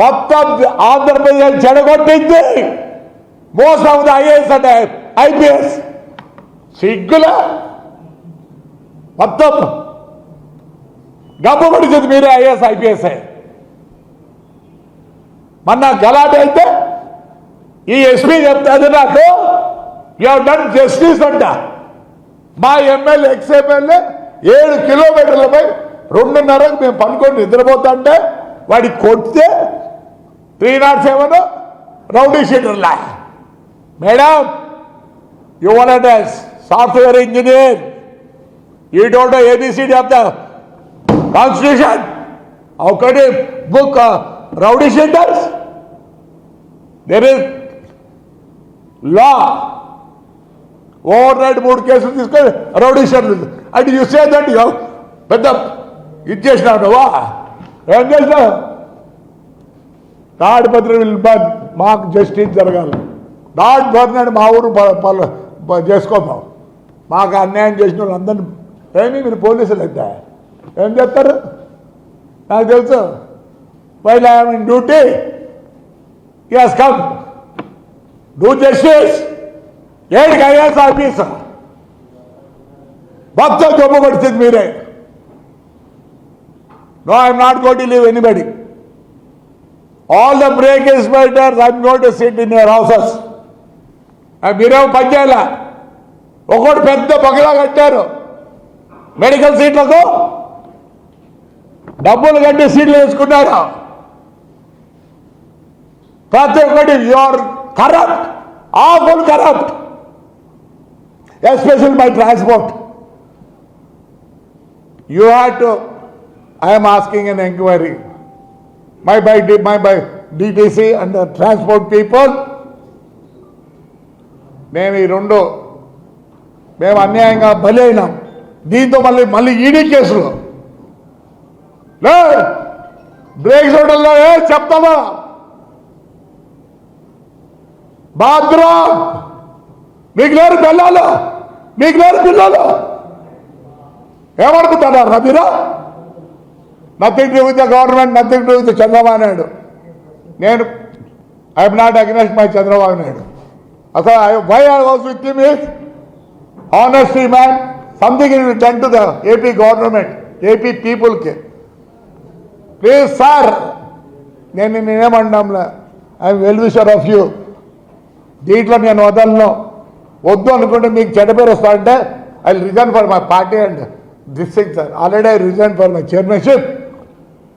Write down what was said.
మొత్తం ఆంధ్రప్రదేశ్ చెడగొట్టింది. Most of the IAS అంటే ఐపీఎస్. సిగ్గుల? మొత్తం గబ్బు పడిచింది మీరే ఐఏఎస్ ఐపీఎస్ మొన్న గలాట అయితే ఈ ఎస్పీ చెప్తాది నాకు. యూ డన్ జస్టిస్ అంట. మా ఎమ్మెల్యే ఎక్స్ ఎమ్మెల్యే ఏడు కిలోమీటర్లపై రెండున్నరకు మేము పనుకొని నిద్రపోతుంటే వాడికి కొడితే three not seven rowdy షీటర్లా madam you want software engineer you don't ABCD of the constitution ఒకటి book rowdy sheeters there is law overnight మూడు కేసులు తీసుకొని రౌడీ షీటర్లు అంటే యూ సే దట్ యూ పెద్ద ఇది చేసినావు నువ్వా ఏం చేసినావు తాడిపత్రి విల్ మాకు జస్టిస్ జరగాలి. నాట్ బర్న్ మా ఊరు ప- మాకు అన్యాయం చేసిన వాళ్ళందరినీ ఏమి మీరు పోలీసులు అయితే? ఏం చెప్తారు నాకు తెలుసు. While I'm in duty as come do justice ఏంటి ఐఎస్ ఆఫీసర్ మొత్తం జబ్బు పడుతుంది మీరే. No I'm not gotta leave anybody all the break inspectors I'm got to sit in your houses మీరేమో పని చేయాల? ఒకటి పెద్ద బగలా కట్టారు. మెడికల్ సీట్లకు డబ్బులు కట్టి సీట్లు వేసుకున్నారు. ప్రతి ఒక్కటి your corrupt awful corrupt especially by transport you have to I'm asking an enquiry my by D- my by DTC and the transport people. మేము ఈ రెండు మేము అన్యాయంగా బలి అయినాం. దీంతో మళ్ళీ మళ్ళీ ఈడీ కేసులు. బ్రేక్ చూడల్లో ఏ చెప్తావా? బాద్రా మీకు లేరు పిల్లలు? మీకు లేరు పిల్లలు? ఏమనుకుంటున్నారు మీరా? Nothing to with the government nothing to with Chandrababu Naidu. నేను I'm not against my Chandrababu Naidu. అసలు why I was with him is honesty man something in done to the AP government AP పీపుల్కి please sir నేను నేనేమంటాంలే I'm well wisher of you దీంట్లో నేను వదలను. వద్దు అనుకుంటే మీకు చెడ్డ పేరు వస్తా అంటే I resign for my party and this thing sir already I resign for my chairmanship